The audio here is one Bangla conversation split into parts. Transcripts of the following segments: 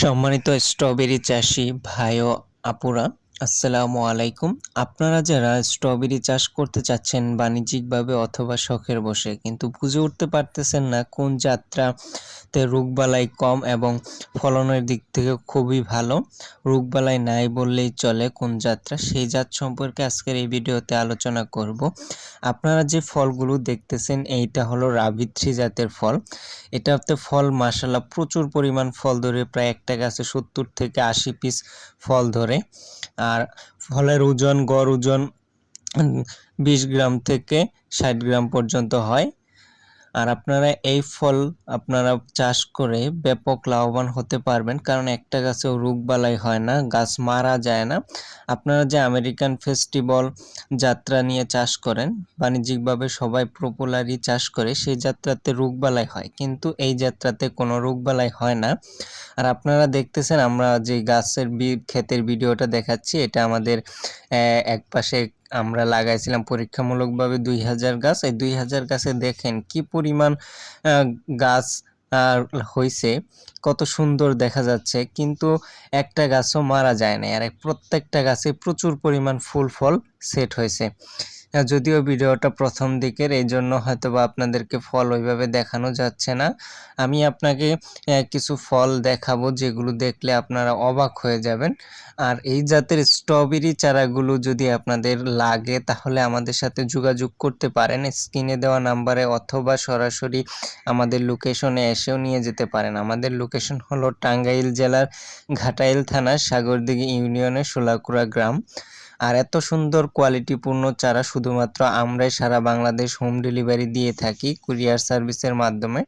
সম্মানিত স্ট্রবেরি চাষি ভাই ও আপুরা আসসালামু আলাইকুম। আপনারা যারা স্ট্রবেরি চাষ করতে চাচ্ছেন বাণিজ্যিকভাবে অথবা শখের বসে, কিন্তু বুঝে উঠতে পারতেছেন না কোন যাত্রাতে রোগবালাই কম এবং ফলনের দিক থেকে খুবই ভালো। রোগবালাই নাই বললেই চলে কোন যাত্রা সেই জাত সম্পর্কে আজকের এই ভিডিওতে আলোচনা করব। আপনারা যে ফলগুলো দেখতেছেন, এইটা হলো রাবিথ্রি জাতের ফল। এটাতে ফল মাসাল্লাহ প্রচুর পরিমাণ ফল ধরে, প্রায় একটা গাছে সত্তর থেকে আশি পিস ফল ধরে। আর ফলের ওজন গড় ওজন বিশ গ্রাম থেকে ষাট গ্রাম পর্যন্ত হয়। আর আপনারা এই ফল আপনারা চাষ করে ব্যাপক লাভবান হতে পারবেন। কারণ একটা গাছেও রোগবালাই হয় না, গাছ মারা যায় না। আপনারা যে আমেরিকান ফেস্টিভ্যাল যাত্রা নিয়ে চাষ করেন, বাণিজ্যিকভাবে সবাই প্রপোলারি চাষ করে, সেই যাত্রাতে রোগবালাই হয়। কিন্তু এই যাত্রাতে কোনো রোগবালাই হয় না। আর আপনারা দেখতেছেন, আমরা যে গাছের ক্ষেতের ভিডিওটা দেখাচ্ছি, এটা আমাদের এক পাশে আমরা লাগাইছিলাম পরীক্ষামূলকভাবে দুই হাজার গাছ। এই দুই হাজার গাছে দেখেন কি পরিমাণ গাছ হয়েছে কত সুন্দর দেখা যাচ্ছে। কিন্তু একটা গাছও মারা যায় না আর প্রত্যেকটা গাছে প্রচুর পরিমাণ ফুল ফল সেট হয়েছে। যদিও ভিডিওটা প্রথম দিকের এই জন্য হয়তো বা আপনাদেরকে ফল ওইভাবে দেখানো যাচ্ছে না। আমি আপনাকে কিছু ফল দেখাবো যেগুলো দেখলে আপনারা অবাক হয়ে যাবেন। আর এই জাতের স্ট্রবেরি চারাগুলো যদি আপনাদের লাগে, তাহলে আমাদের সাথে যোগাযোগ করতে পারেন। স্ক্রিনে দেওয়া নাম্বারে অথবা সরাসরি আমাদের লোকেশনে এসেও নিয়ে যেতে পারেন। আমাদের লোকেশন হলো টাঙ্গাইল জেলার ঘাটাইল থানার সাগরদিঘি ইউনিয়নের সোলাকুড়া গ্রাম। আর এত সুন্দর কোয়ালিটিপূর্ণ চারা শুধুমাত্র আমরাই সারা বাংলাদেশ হোম ডেলিভারি দিয়ে থাকি কুরিয়ার সার্ভিসের মাধ্যমে।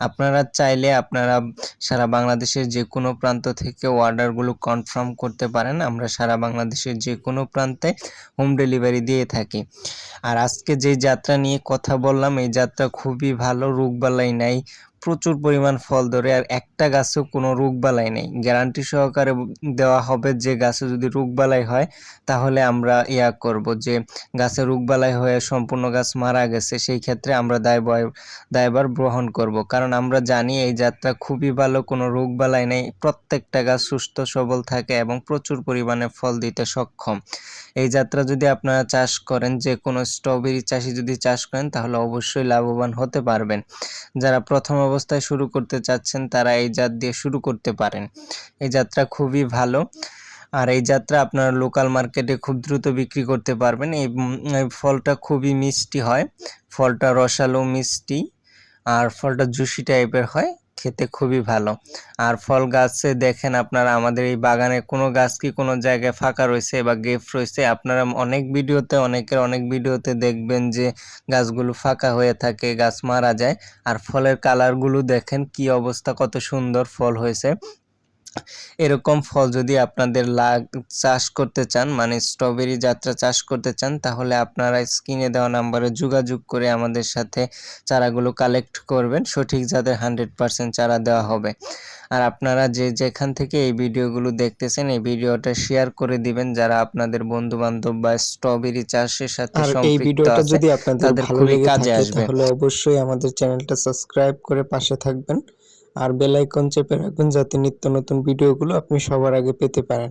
আপনারা চাইলে আপনারা সারা বাংলাদেশের যে কোনো প্রান্ত থেকে অর্ডারগুলো কনফার্ম করতে পারেন। আমরা সারা বাংলাদেশের যে কোনো প্রান্তে হোম ডেলিভারি দিয়ে থাকি। আর আজকে যে যাত্রা নিয়ে কথা বললাম, এই যাত্রা খুবই ভালো, রোগবালাই নাই প্রচুর পরিমাণ ফল ধরে আর একটা গাছেও কোনো রোগবালাই নেই। গ্যারান্টি সহকারে দেওয়া হবে যে গাছে যদি রোগবালাই হয়, তাহলে আমরা ইয়া করব যে গাছে রোগবালাই হয়ে সম্পূর্ণ গাছ মারা গেছে, সেই ক্ষেত্রে আমরা দায়বয় দায়বার গ্রহণ করব। কারণ আমরা জানি এই যাত্রা খুবই ভালো, কোনো রোগবালাই নেই, প্রত্যেকটা গাছ সুস্থ, সবল থাকে এবং প্রচুর পরিমাণে ফল দিতে সক্ষম। এই যাত্রা যদি আপনারা চাষ করেন, যে কোনো স্ট্রবেরি চাষি যদি চাষ করেন, তাহলে অবশ্যই লাভবান হতে পারবেন। যারা প্রথম অবস্থায় শুরু করতে চাচ্ছেন, তারা এই জাত দিয়ে শুরু করতে পারেন। এই যাত্রা খুবই ভালো। আর এই যাত্রা আপনারা লোকাল মার্কেটে খুব দ্রুত বিক্রি করতে পারবেন। এই ফলটা খুবই মিষ্টি হয়। ফলটা রসালো মিষ্টি, আর ফলটা জুসি টাইপের হয়। খেতে খুবই ভালো। আর ফল গাছে দেখেন আপনারা, আমাদের এই বাগানে কোনো গাছ কি কোনো জায়গায় ফাঁকা রয়েছে বা গেফ রয়েছে? আপনারা অনেক ভিডিওতে, অনেকের অনেক ভিডিওতে দেখবেন যে গাছগুলো ফাঁকা হয়ে থাকে, গাছ মারা যায়। আর ফলের কালারগুলো দেখেন কি অবস্থা, কত সুন্দর ফল হয়েছে। এরকম ফল যদি আপনাদের লাগ চাষ করতে চান মানে স্ট্রবেরি যাত্রা চাষ করতে চান তাহলে আপনারা স্ক্রিনে দেওয়া নাম্বারে যোগাযোগ করে আমাদের সাথে চারাগুলো কালেক্ট করবেন। সঠিক যাদের হান্ড্রেড পারসেন্ট চারা দেওয়া হবে। আর আপনারা যে যেখান থেকে এই ভিডিওগুলো দেখতেছেন এই ভিডিওটা শেয়ার করে দিবেন যারা আপনাদের বন্ধু বান্ধব বা স্ট্রবেরি চাষের সাথে এই ভিডিওটা যদি আপনাদের ভালো লেগে থাকে তাহলে অবশ্যই আমাদের চ্যানেলটা সাবস্ক্রাইব করে পাশে থাকবেন। আর বেল আইকন চেপে রাখবেন যাতে নিত্য নতুন ভিডিওগুলো আপনি সবার আগে পেতে পারেন।